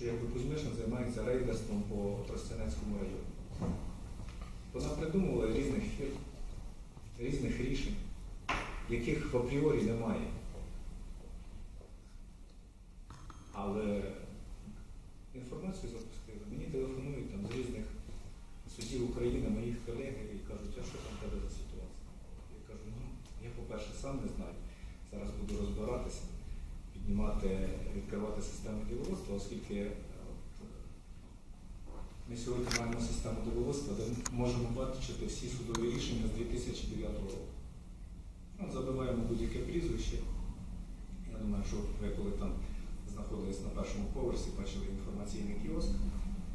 що якби Кузьмишин займається рейдерством по Тростянецькому району. Вона придумувала різних фірм, різних рішень, яких в апріорі немає. Але інформацію запустили. Мені телефонують там з різних судів України, моїх колег, і кажуть, а що там тебе за ситуація? Я кажу, ну, я, по-перше, сам не знаю. Зараз буду розбиратися, піднімати, відкривати систему діловодства, оскільки е, ми сьогодні маємо систему діловодства, де можемо бачити всі судові рішення з 2009 року. Ну, забиваємо будь-яке прізвище. Я думаю, що ви коли там знаходились на першому поверсі, бачили інформаційний кіоск.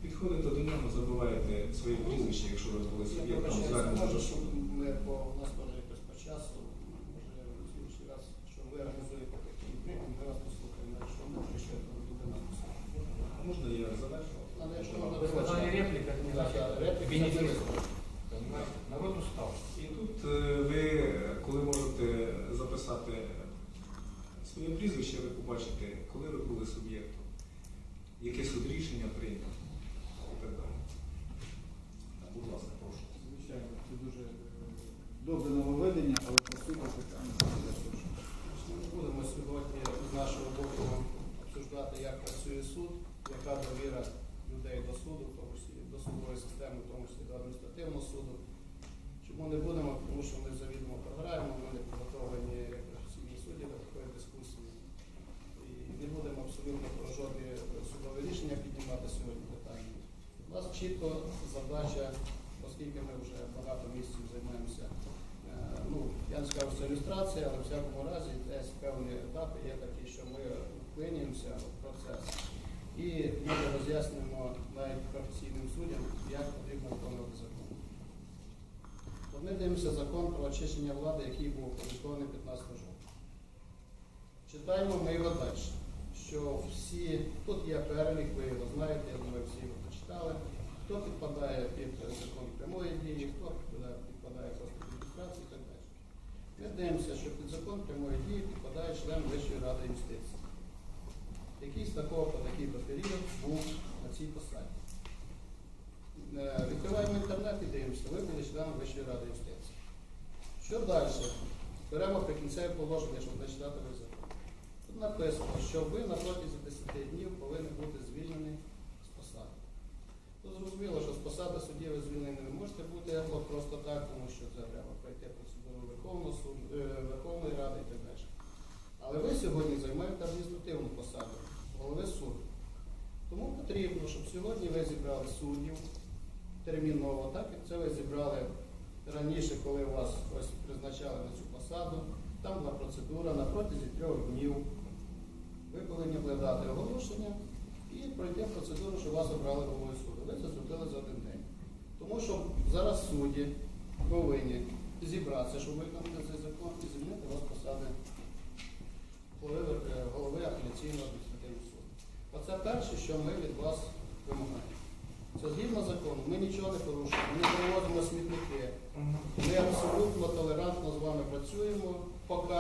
Підходите до нього, забиваєте своє прізвище, якщо ви були Я суб'єктом звернення може, до що суду. ми по у нас теж якось по часу, може в слідчий раз, що ви організуєте такий прийом, ми вас послухаємо, якщо може ще буде нам А можна я завершу? Але якщо можна Вы сказали реплика, это не значит репліка. бенефис. Понимаете? Народ устал. І тут е, ви, е, коли можете записати своє прізвище, ви побачите, коли ви були суб'єктом, яке суд рішення прийняв і так далі. Так, Будь ласка, прошу. Звичайно, це дуже е, добре нововведення, але по суті питання буде дуже. Ми не будемо сьогодні з нашого боку обсуждати, як працює суд, яка довіра людей до суду, в тому числі до судової в тому числі до адміністративного суду. Чому не будемо? Тому що ми завідомо програємо, ми не підготовлені професійні судді до такої дискусії. І не будемо абсолютно про жодні судові рішення піднімати сьогодні питання. У нас чітко задача, оскільки ми вже багато місяців займаємося Е, ну, я не скажу, це ілюстрація, але в всякому разі десь певні етапи є такі, що ми вклинюємося в процес і ми роз'яснюємо навіть професійним суддям, як потрібно виконувати закон. От ми дивимося закон про очищення влади, який був опублікований 15 жовтня. Читаємо ми його далі, що всі, тут є перелік, ви його знаєте, я думаю, всі його прочитали, хто підпадає під закон прямої дії, хто підпадає просто під ілюстрацію і так далі. Ми дивимося, що під закон прямої дії підпадає член Вищої ради юстиції. Якийсь такого по такий період був на цій посаді. Е, Відкриваємо інтернет і дивимося, ви були членом Вищої ради юстиції. Що далі? Беремо прикінцеве положення, щоб не читати весь закон. Тут написано, що ви на протязі 10 днів повинні бути звільнені з посади. То зрозуміло, що з посади судді ви звільнені не можете бути або просто так, тому що це треба пройти процедуру Верховного е, Верховної Ради і так далі. Але ви сьогодні займаєте адміністративну посаду голови суду. Тому потрібно, щоб сьогодні ви зібрали суддів терміново, так як це ви зібрали раніше, коли вас ось призначали на цю посаду. Там була процедура на протязі трьох днів. Ви повинні були дати оголошення і пройти процедуру, що вас обрали головою суду. Ви це зробили за один день. Тому що зараз судді повинні зібратися, щоб виконати цей закон і звільнити вас посади голови, е, апеляційного. Оце перше, що ми від вас вимагаємо. Це згідно закону, ми нічого не порушуємо, ми не проводимо смітники. Ми абсолютно толерантно з вами працюємо поки,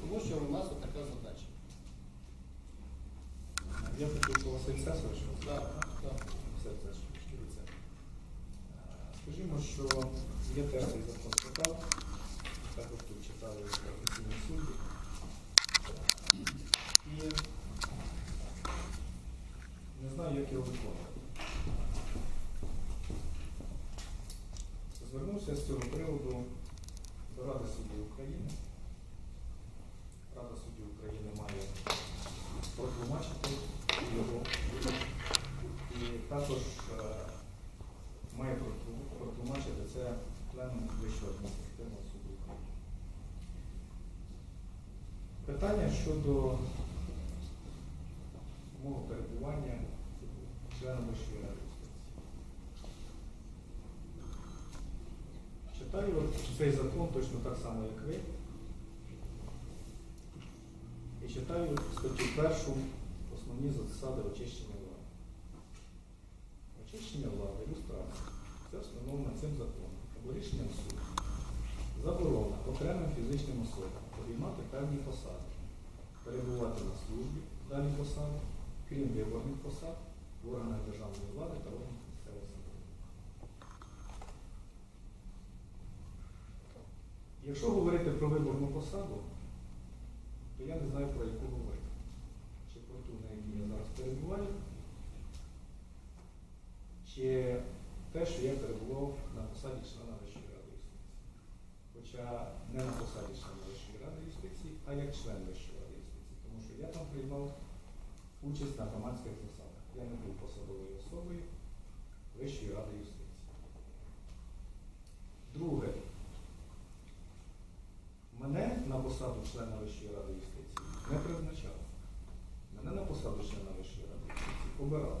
тому що у нас така задача. Я хотів по Василь Сесович. Так, так. Це шкіриться. Скажімо, що є перший закон читав, також тут читали професійні судді. Знаю, як його виконувати. Звернувся з цього приводу до Ради суддів України. Рада суддів України має протлумачити його і також е, має протлу- протлумачити це пленум Вищого адміністративного суду України. Питання щодо мого перебування членом Вищої ради юстиції. Читаю цей закон точно так само, як ви. І читаю статтю першу основні засади очищення влади. Очищення влади, люстрація. Це встановлено цим законом або рішенням суду. Заборона окремим фізичним особам обіймати певні посади, перебувати на службі даній посади, крім виборних посад, в органах державної влади та органах місцевого самоврядування. Якщо говорити про виборну посаду, то я не знаю про яку говорити. Чи про ту, на якій я зараз перебуваю, чи те, що я перебував на посаді члена Вищої ради юстиції. Хоча не на посаді члена Вищої ради юстиції, а як член Вищої ради юстиції. Тому що я там приймав участь на громадських засадах. Я не був посадовою особою Вищої ради юстиції. Друге, мене на посаду члена Вищої ради юстиції не призначали. Мене на посаду члена Вищої ради юстиції обирали.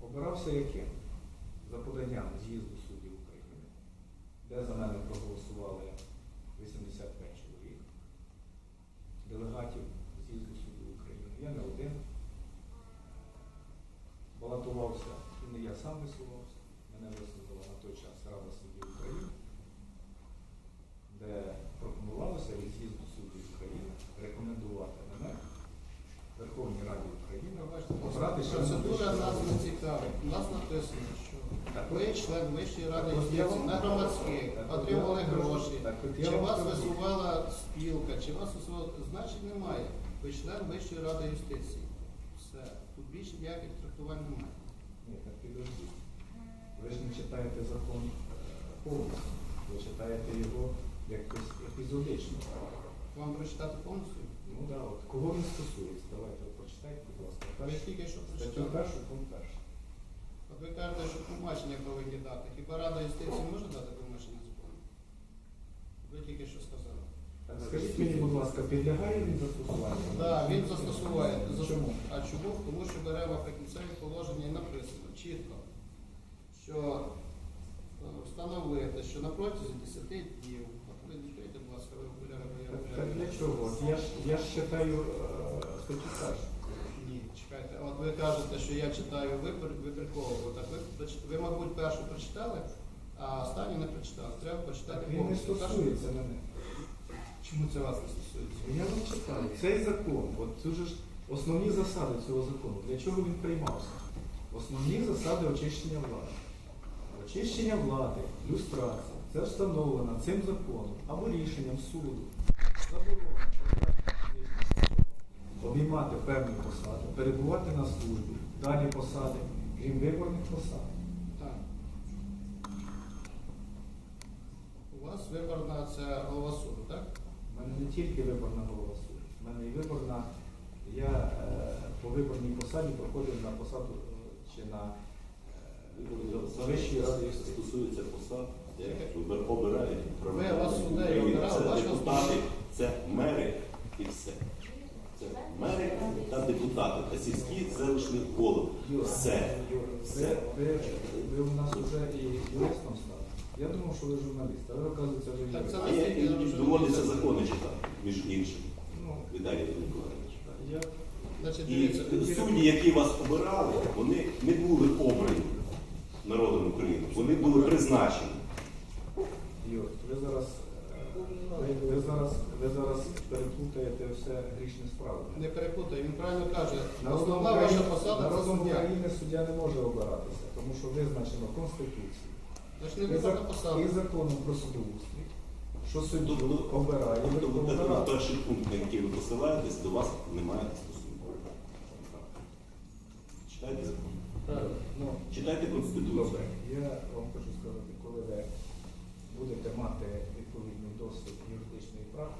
Обирався яким? За поданням з'їзду суддів України, де за мене проголосували 85 чоловік, делегатів з'їзду суддів України. Я не один. Балотувався, і не я сам висувався. Мене висувала на той час Рада суддів України, де пропонувалося від з'їзду суддів України рекомендувати мене Верховній Раді України Пробачте, обрати Процедура нас не цікавить. У нас написано, що ви член Вищої ради юстиції на громадських, отримали гроші. Чи вас висувала спілка, чи вас висувала, значить немає. Ви член Вищої ради юстиції. Все. Тут більше ніяких трактувань немає. Ні, так підождіть. Ви ж не читаєте закон е, повністю. Ви читаєте його якось епізодично. Вам прочитати повністю? Ну так, от кого він стосується? Давайте от прочитайте, будь ласка. Першу першу, пункт перший. От ви кажете, що тлумачення повинні дати. Хіба Рада юстиції може дати тлумачення закону? Ви тільки що сказали. Скажіть мені, будь ласка, підлягає він застосуванню? Так, він застосуває. За- Чому? А чому? Тому що бере в прикінцеві положення і написано чітко, що е, встановити, що на протязі 10 днів, а ви відкрийте, будь ласка, ви окуляри, бо я Так, так для чого? От Я ж, я ж читаю е, статтю першу. Ви кажете, що я читаю випер- вибірково. Так ви, ви, мабуть, першу прочитали, а останню не прочитали. Треба почитати він не стосується мене. Чому це вас не стосується? Я вам читаю. Цей закон, от це ж основні засади цього закону. Для чого він приймався? Основні засади очищення влади. Очищення влади, люстрація, це встановлено цим законом або рішенням суду. Заборонено обіймати певні посади, перебувати на службі, далі посади, крім виборних посад. Так. У вас виборна це голова суду, так? У мене не тільки виборна голова суду, в мене і виборна. Я е, по виборній посаді проходив на посаду е, чи на е, Вищій раді стосується посад, вибір- обирають Ви, вас України. обирали, Це депутати, це мери і все. Це мери та депутати, та сільські селищні голови. Все. Все. Ви, ви, ви у нас вже і юристом стали. Я думав, що ви журналіст, а ви, оказується, ви Так це А я і доводиться закони читати, між іншим. Ну, Віталій Миколаївич. я, Значить, І дивіться, судді, які вас обирали, вони не були обрані народом України, вони були призначені. Юр, ви зараз, е, ви, ви зараз, ви зараз переплутаєте все грішне справи. не перепутай, він правильно каже, Народом основна ваша України, посада це народом суддя. України суддя не може обиратися, тому що визначено Конституцією. Це ж не І, зак- посада. і законом про судоустрій, що суддю Тобто- обирає Тобто Верховна от Рада. перший пункт, на який ви посилаєтесь, до вас немає стосунку. Читайте закон. Ну, Читайте Конституцію. Добре, я вам хочу сказати, коли ви будете мати відповідний досвід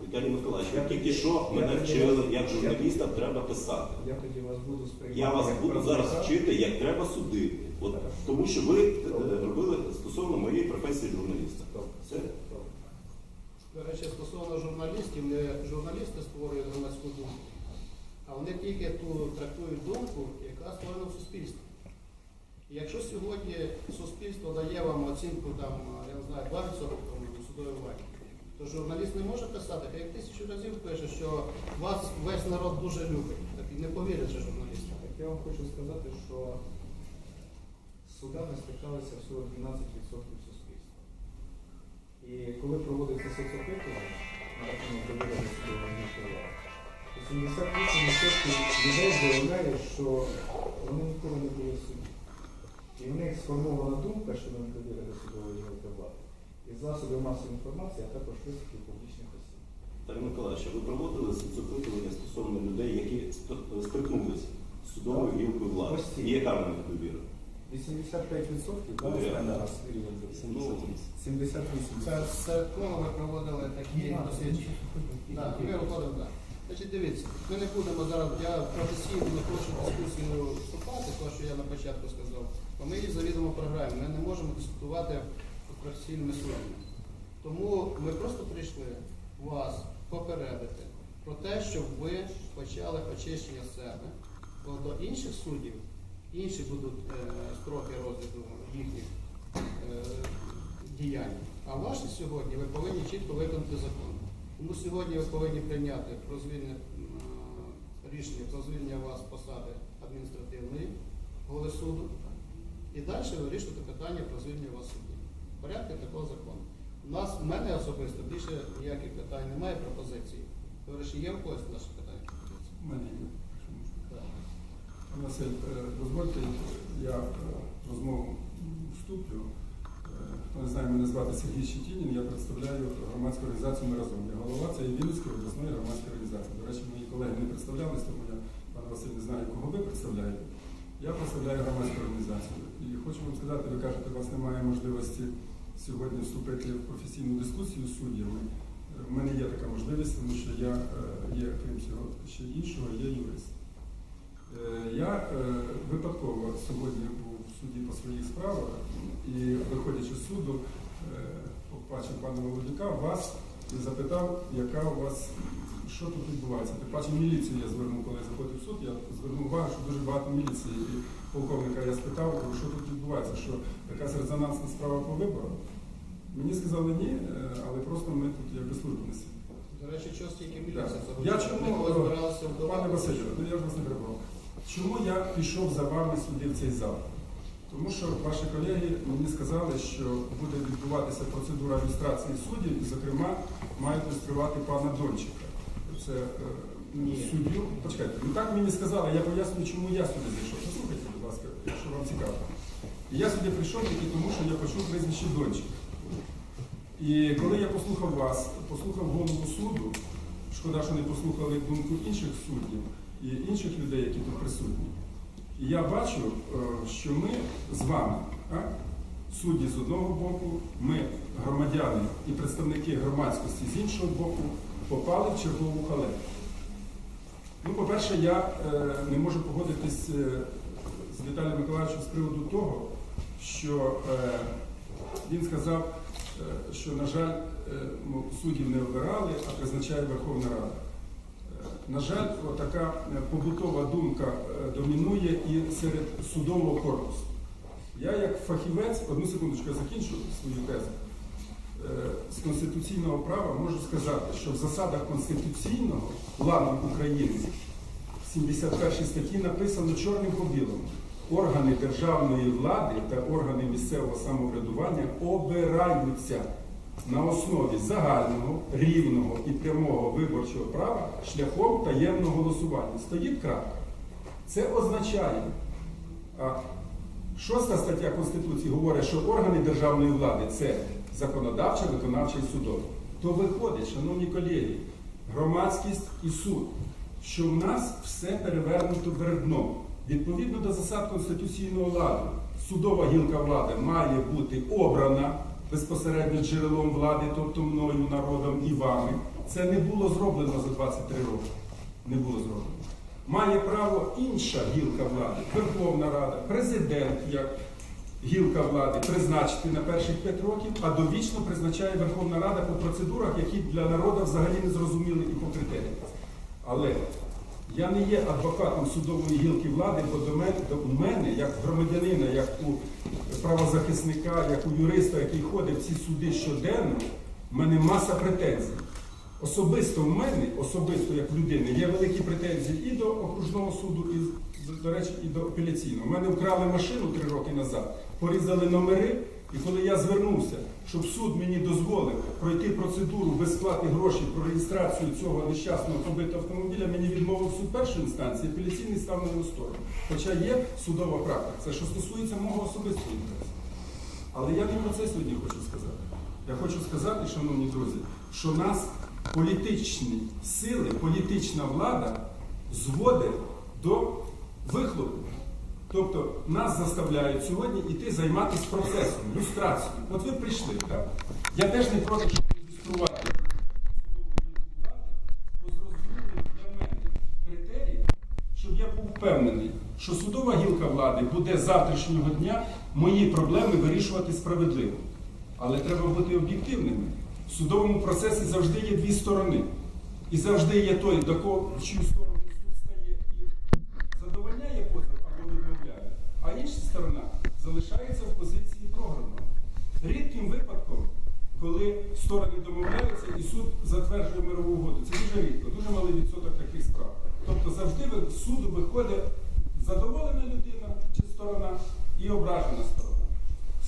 Віталій Миколаївич, ви тільки що я мене вчили, як я журналіста треба писати. я тоді вас буду сприймати. Я вас буду зараз вчити, як треба судити. От, тому що ви е, робили стосовно моєї професії журналіста. Все. До речі, стосовно журналістів, не журналісти створюють громадську думку, а вони тільки ту трактують думку, яка створена в суспільстві. І якщо сьогодні суспільство дає вам оцінку там, я не знаю, 2% тому судовій владі, то журналіст не може писати, як тисячу разів пише, що вас весь народ дуже любить. Так і не повірять же журналісти. Так я вам хочу сказати, що з судами стикалися всього 12% суспільства. І коли проводиться соцопитування на рахунок довіри судового влади, 88% людей заявляє, що вони ніколи не були в суді. І в них сформована думка щодо недовіри до судової влади. І засоби масової інформації, а також високі публічних осіб. Тарас Миколаївич, ви проводили соцопитування стосовно людей, які ст- стикнулися з судовою гілкою влади? Постійно. І яка в них довіра? 85% Ну, да, реально. рівень довіри. Ну, 78%. Це серед кого ми проводили такі дослідження. Так, ми виходимо, так. Значить, дивіться, ми не будемо зараз, я професійно не хочу дискусію вступати, то, що я на початку сказав, бо ми її завідомо програємо, ми не можемо дискутувати професійними судами. Тому ми просто прийшли вас попередити про те, щоб ви почали очищення себе, бо до інших суддів інші будуть е, строки розгляду їхніх е, діянь. А ваші сьогодні ви повинні чітко виконати закон. Тому сьогодні ви повинні прийняти про звільнення е, рішення про звільнення вас посади адміністративної голови суду і далі вирішувати питання про звільнення вас судді. Порядку такого закону. У нас в мене особисто більше ніяких питань немає пропозицій. Говориш, є в когось наші питання? У мене є, Пане Василь, е, дозвольте, я е, розмову вступлю. Е, Хто не знає, мене звати Сергій Щетінін, я представляю громадську організацію «Ми разом». Я голова цієї Вінницької обласної громадської організації. До речі, мої колеги не представлялись, тому я, пане Василь, не знаю, кого ви представляєте. Я представляю громадську організацію. І хочу вам сказати, ви кажете, у вас немає можливості сьогодні вступити в професійну дискусію з суддями. Е, В мене є така можливість, тому що я е, є, крім всього ще іншого, є юрист. Е, Я е, випадково сьогодні був в суді по своїх справах і, виходячи з суду, е, побачив пана Володюка, вас і запитав, яка у вас, що тут відбувається. Тим паче міліцію я звернув, коли я заходив в суд, я звернув увагу, що дуже багато міліції. Полковника я спитав, що тут відбувається, що якась резонансна справа по виборам. Мені сказали ні, е, але просто ми тут якби службу несемо. До речі, що стільки Так. міліція Я чому, Пане? Василю, ну я ж вас не перебував. Чому я пішов за вами сюди в цей зал? Тому що ваші колеги мені сказали, що буде відбуватися процедура люстрації суддів, і, зокрема, мають люструвати пана Дончика. Це е, суддю. Почекайте, ну так мені сказали, я пояснюю, чому я сюди зайшов. Послухайте, будь ласка, якщо вам цікаво. І я сюди прийшов тільки тому, що я почув прізвище Дончика. І коли я послухав вас, послухав голову суду, шкода, що не послухали думку інших суддів і інших людей, які тут присутні. І я бачу, е, що ми з вами, а, судді з одного боку, ми, громадяни і представники громадськості з іншого боку, попали в чергову халепу. Ну, по-перше, я е, не можу погодитись е, з Віталієм Миколаївичем з приводу того, що е, він сказав, е, що, на жаль, е, суддів не обирали, а призначає Верховна Рада. Е, На жаль, така побутова думка е, домінує і серед судового корпусу. Я як фахівець, одну секундочку, я закінчу свою тезу. Е, З конституційного права можу сказати, що в засадах конституційного ладу України в 71 статті написано чорним по білому. Органи державної влади та органи місцевого самоврядування обираються на основі загального, рівного і прямого виборчого права шляхом таємного голосування. Стоїть крапка. Це означає, шоста стаття Конституції говорить, що органи державної влади це законодавча, виконавча і судова. То виходить, шановні колеги, громадськість і суд, що в нас все перевернуто вверх дном. Відповідно до засад конституційного ладу, судова гілка влади має бути обрана безпосередньо джерелом влади, тобто мною, народом і вами. Це не було зроблено за 23 роки. Не було зроблено. Має право інша гілка влади, Верховна Рада, президент як гілка влади призначити на перших 5 років, а довічно призначає Верховна Рада по процедурах, які для народу взагалі не зрозуміли і по критеріях. Але я не є адвокатом судової гілки влади, бо до мене, до мене, як громадянина, як у правозахисника, як у юриста, який ходить в ці суди щоденно, в мене маса претензій. Особисто в мене, особисто як людини, є великі претензії і до окружного суду, і, до речі, і до апеляційного. У мене вкрали машину три роки назад, порізали номери І коли я звернувся, щоб суд мені дозволив пройти процедуру без грошей про реєстрацію цього нещасного побитого автомобіля, мені відмовив суд першої інстанції, апеляційний став на його сторону. Хоча є судова практика. Це що стосується мого особистого інтересу. Але я не про це сьогодні хочу сказати. Я хочу сказати, шановні друзі, що нас політичні сили, політична влада зводить до вихлопу. Тобто нас заставляють сьогодні йти займатися процесом, люстрацією. От ви прийшли, так? Я теж не проти, щоб ілюструвати щоб я був впевнений, що судова гілка влади буде з завтрашнього дня мої проблеми вирішувати справедливо. Але треба бути об'єктивними. В судовому процесі завжди є дві сторони. І завжди є той, до кого чию сторону суд стає і задовольняє позов або відмовляє, а інша сторона залишається в позиції програного. Рідким випадком, коли сторони домовляються і суд затверджує мирову угоду. Це дуже рідко, дуже малий відсоток таких справ. Тобто завжди з суду виходить задоволена людина чи сторона і ображена сторона.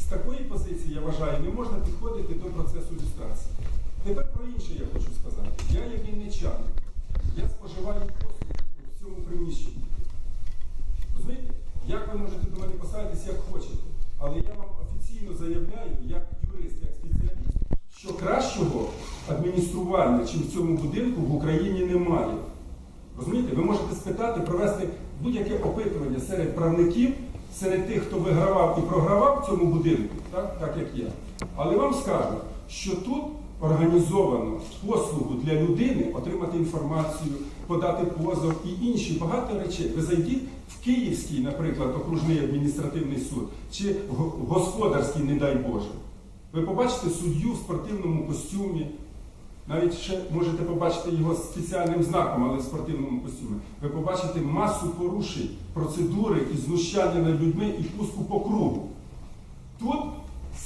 З такої позиції, я вважаю, не можна підходити до процесу люстрації. Тепер про інше я хочу сказати. Я є вінничан. Я споживаю послуги в цьому приміщенні. Розумієте? Як ви можете до мене поставитись, як хочете. Але я вам офіційно заявляю, як юрист, як спеціаліст, що кращого адміністрування, чим в цьому будинку, в Україні немає. Розумієте, ви можете спитати, провести будь-яке опитування серед правників, серед тих, хто вигравав і програвав в цьому будинку, так, так як я. Але вам скажу, що тут організовано послугу для людини отримати інформацію, подати позов і інші багато речей. Ви зайдіть в Київський, наприклад, окружний адміністративний суд, чи в господарський, не дай Боже. Ви побачите суддю в спортивному костюмі, навіть ще можете побачити його спеціальним знаком, але в спортивному костюмі. Ви побачите масу порушень, процедури і знущання над людьми і пуску по кругу. Тут,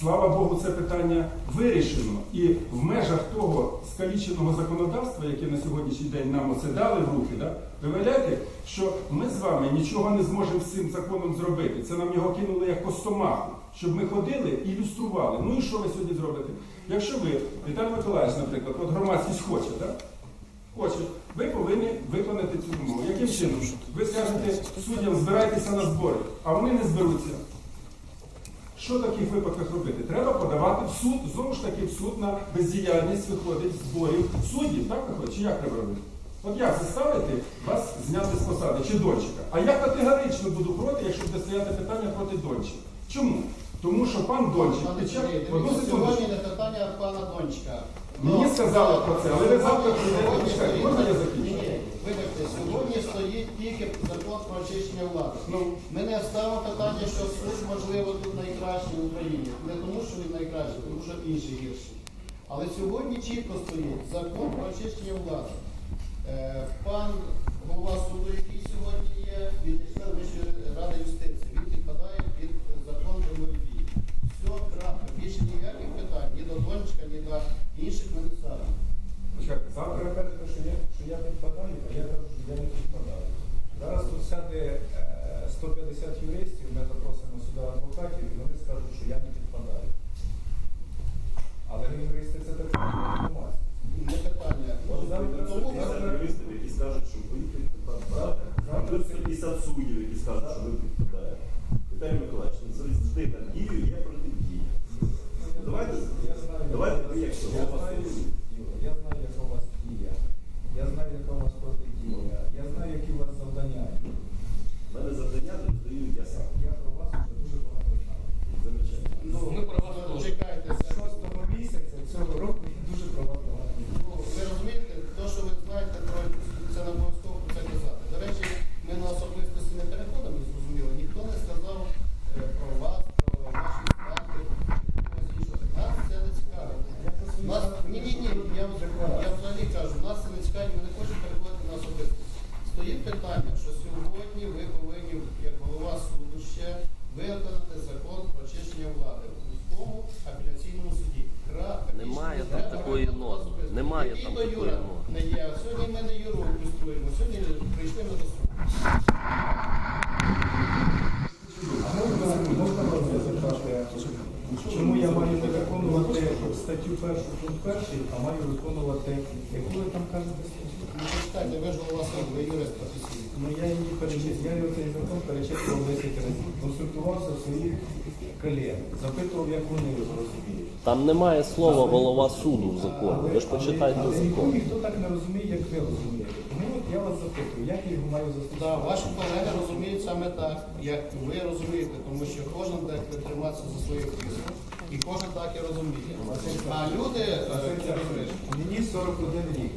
слава Богу, це питання вирішено. І в межах того скаліченого законодавства, яке на сьогоднішній день нам оце дали в руки, да, виявляєте, що ми з вами нічого не зможемо з цим законом зробити. Це нам його кинули як костомаху, щоб ми ходили і ілюстрували. Ну і що ви сьогодні зробите? Якщо ви, Віталій Миколаївич, наприклад, от громадськість хоче, так? Хоче, ви повинні виконати цю вимогу. Яким чином? Ви скажете суддям, збирайтеся на збори, а вони не зберуться. Що в таких випадках робити? Треба подавати в суд, знову ж таки, в суд на бездіяльність виходить зборів суддів, так виходить? Чи як треба робити? От як заставити вас зняти з посади чи дончика? А я категорично буду проти, якщо буде стояти питання проти дончика. Чому? Тому що пан Дончик під час... Одну секундочку. Сьогодні не питання пана Дончика. Мені Ну, сказали про це, але ви завтра прийдете, можна я закінчу? ні, вибачте, сьогодні стоїть тільки закон про очищення влади. Ну, Ми не ставимо питання, що суд, можливо, тут найкращий в Україні. Не тому, що він найкращий, тому що інші гірші. Але сьогодні чітко стоїть закон про очищення влади. Е, Пан голова суду, який сьогодні є, член Вищої ради юстиції. Він підпадає під закон дії. Все, крапка. Більше ніяких питань ні до Дончика, ні до інших Завтра завтра. ви кажете, що я, що я підпадаю, а я кажу, що я не підпадаю. Зараз тут сяде е, 150 юристів, ми запросимо сюди адвокатів, і вони скажуть, що я не підпадаю. Але юристи це так інформація. Не питання. Може, Завтра- Тому Є юристи, які скажуть, що ви підпадаєте. Завтра- Тут 150 суддів, які скажуть, що ви підпадаєте. Віталій Миколаївич, ну це завжди так дію, є протидія. Давайте, Я знаю, давайте я проєкт знаю, цього. Юра, я знаю, яка у вас дія. Я знаю, яка у вас протидія. Я знаю, які у вас завдання. У мене завдання не здаю я сам. Я про вас вже дуже багато знаю. Замечательно. Ну, Ми про вас теж. чекайте. З шостого місяця цього року я дуже про вас багато знаю. Ну, ви розумієте, те, що ви знаєте, про це не обов'язково про це казати. До речі, ми на особистості не переходимо, зрозуміло. Ніхто не сказав е, про вас, про ваші статки, когось іншого. Нас це не цікаво. Я про свої Нас, статки ні, ні, ні, перечитував, я його цей закон перечитував 10 разів. Консультувався в своїх колег, вони його розуміють. Там немає слова голова суду в законі. Ви ж почитайте але закон. ніхто, ніхто так не розуміє, як ви розумієте. Тому от я вас запитую, як я його маю Да, застосувати? ваші колеги розуміють саме так, як ви розумієте, тому що кожен так тримається за своє крісло, і кожен так і розуміє. А люди е, розуміють, Мені 41 рік.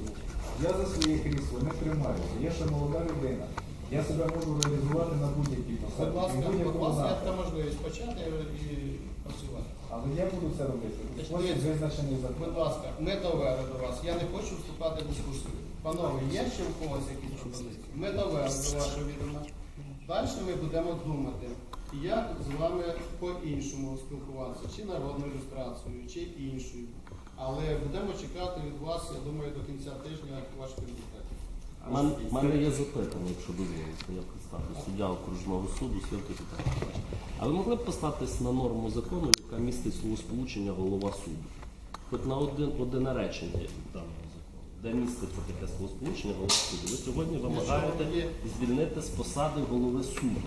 Я за своє крісло не тримаюся. Я ще молода людина. Я себе можу реалізувати на будь-якій посаді. будь ласка, і будь будь-якому ласка, напрямку. така можливість почати і працювати. Але я буду це робити. Значить, Ось визначений закон. Будь ласка, ми довели до вас. Я не хочу вступати в дискусію. Панове, є ще у когось якісь пропозиції? Ми довели до вашого відома. Далі ми будемо думати, як з вами по-іншому спілкуватися, чи народною ілюстрацією, чи іншою. Але будемо чекати від вас, я думаю, до кінця тижня ваших результатів. У мене, в мене є запитання, якщо дозволите, я представлю суддя окружного суду Святий Петро. А ви могли б поставитись на норму закону, яка містить словосполучення голова суду? Хоч на один, одне речення даного закону, де міститься таке словосполучення голова суду. Ви сьогодні вимагаєте звільнити з посади голови суду.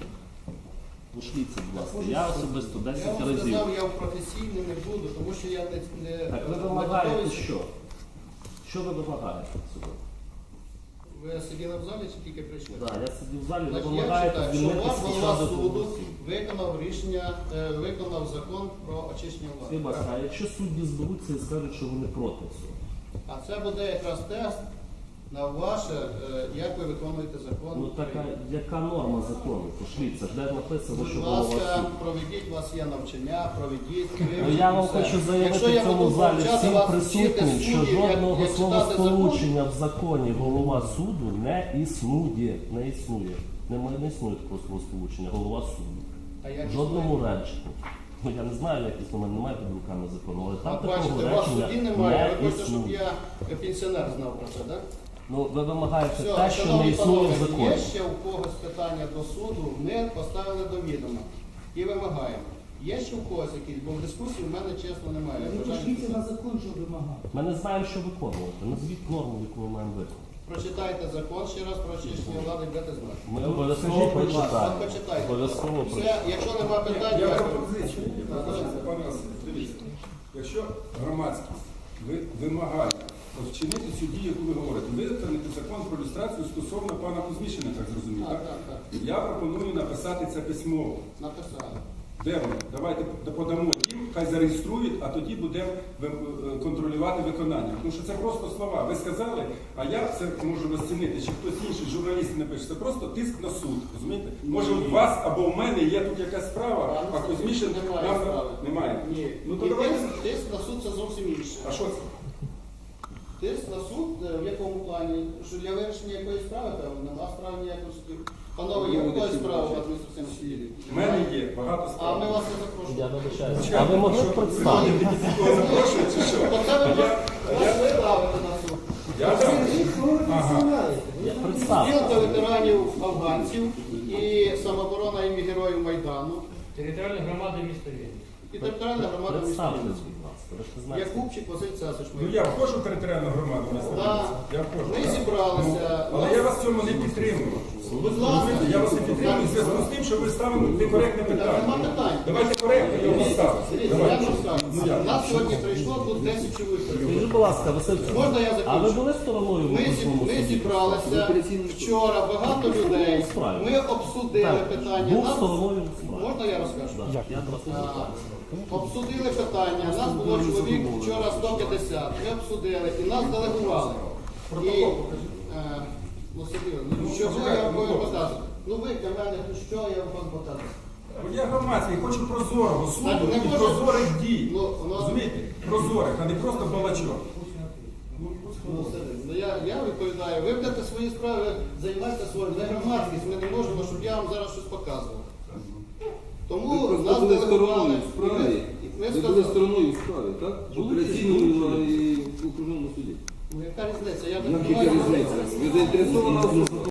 Пошліться, будь ласка. Я особисто Я 10 вам разів. сказав, я в професійний не буду, тому що я не, не Так ви вимагаєте що? Що ви вимагаєте сьогодні? Ви сиділи в залі чи тільки прийшли? Так, я сидів в залі, ви Значить, я вимагаєте читаю, що звільнити ваш голова суду виконав рішення, е, виконав закон про очищення влади. ласка, а якщо судді зберуться і скажуть, що вони проти цього? А це буде якраз тест на ваше, е, як ви виконуєте закон. Ну така яка норма закону? Пошліться, де написано, що Будь ласка, проведіть, у вас є навчання, проведіть. Ну я вам все. хочу Якщо заявити я в цьому буду залі всім вас присутнім, вчити що суддів, як- жодного як читати словосполучення в законі голова суду не існує. Не існує. Немає не існує такого словосполучення, голова суду. А як В жодному реченні. Ну я не знаю, як існує, в мене немає під руками закону, але там такого бачите, у вас речення судді немає. не Ви хочете, щоб існує. я е, пенсіонер знав про це, так? Ну ви вимагаєте Все, те, що не шановні існує в законі. Є ще у когось питання до суду, ми поставили до відома і вимагаємо. Є ще у когось якісь, бо в дискусії в мене чесно немає. Ви Бажання пошліться на закон, що вимагати. Ми не знаємо, що виконувати. Назвіть норму, яку ми маємо виконати. Прочитайте закон ще раз про очищення влади, будете знати. Ми обов'язково скажіть, будь ласка, прочитаємо. почитайте. Обов'язково Все, прочитаємо. якщо нема питань, Я дякую. пропозицію. Дивіться. Якщо громадськість ви- вимагає вчинити цю дію, яку ви говорите, виконати закон про люстрацію стосовно пана Кузьмішина, так зрозумів, Так, так? так. Я пропоную написати це письмово. Написали. Де воно? Давайте подамо їм, хай зареєструють, а тоді будемо е, контролювати виконання. Тому що це просто слова. Ви сказали, а я це можу розцінити, чи хтось інший журналіст не пише. Це просто тиск на суд. Розумієте? Може у вас або у мене є тут якась справа, а Кузьмішин Немає немає. Ні. Ну то давайте. тиск, тиск на суд це зовсім інше. А що це? Тиск на суд е, в якому плані? Що для вирішення якоїсь справи, певно, нема справи ніякої судді. Панове, є якоїсь справи в адміністративному суді? У мене є багато А ми вас не запрошуємо. Я вибачаюся. А ви могли б представити? Кого чи що? То це ви вас вас виправите на суд. Я там. Представлю. Спілка ветеранів афганців і самооборона ім'я героїв Майдану. Територіальна громада міста Вінниці. І територіальна громада міста Представте, будь ласка. Ви ж не знаєте. Якубчик Василь Цесич. Ну я вхожу в територіальну громаду міста Да. Я. Ми так? зібралися. Ну, Але я вас в цьому не підтримую. Будь ласка. Я вас не підтримую в зв'язку з тим, що ви ставили некоректне Нема питання. питань. Давайте коректно я Давайте. вам скажу. У нас сьогодні прийшло тут 10 чоловік. Скажіть, будь ласка, Василь, Можна я а ви закінчу? були стороною в Ми, зі- обласному ми суді? зібралися вчора, багато людей. Ми обсудили Так, питання. Був Нас- стороною в справі. Можна я розкажу? Да, Я до вас не звертаюся. Обсудили питання. Нас було чоловік вчора 150. Ми обсудили і нас делегували. І, е, ну, ну що я вам повинен? Ну ви для мене, ну що я вам? Бо Я громадський, хочу прозорого Так, суду не і може- прозорих дій. Ну, Розумієте? Прозорих, а не просто балачок. Ну, Сергій, ну, я, я відповідаю, ви будете свої справи, займайтеся своїм. Не громадськість, ми не можемо, щоб я вам зараз щось показував. Тому Ви просто нас були делегували. стороною в ми- справі. Ми Ви були сказали, стороною в справі, так? В операційному і в окружному суді. Ну яка різниця? Я Як Ну, яка понимаю, різниця? Ви заінтересована особа.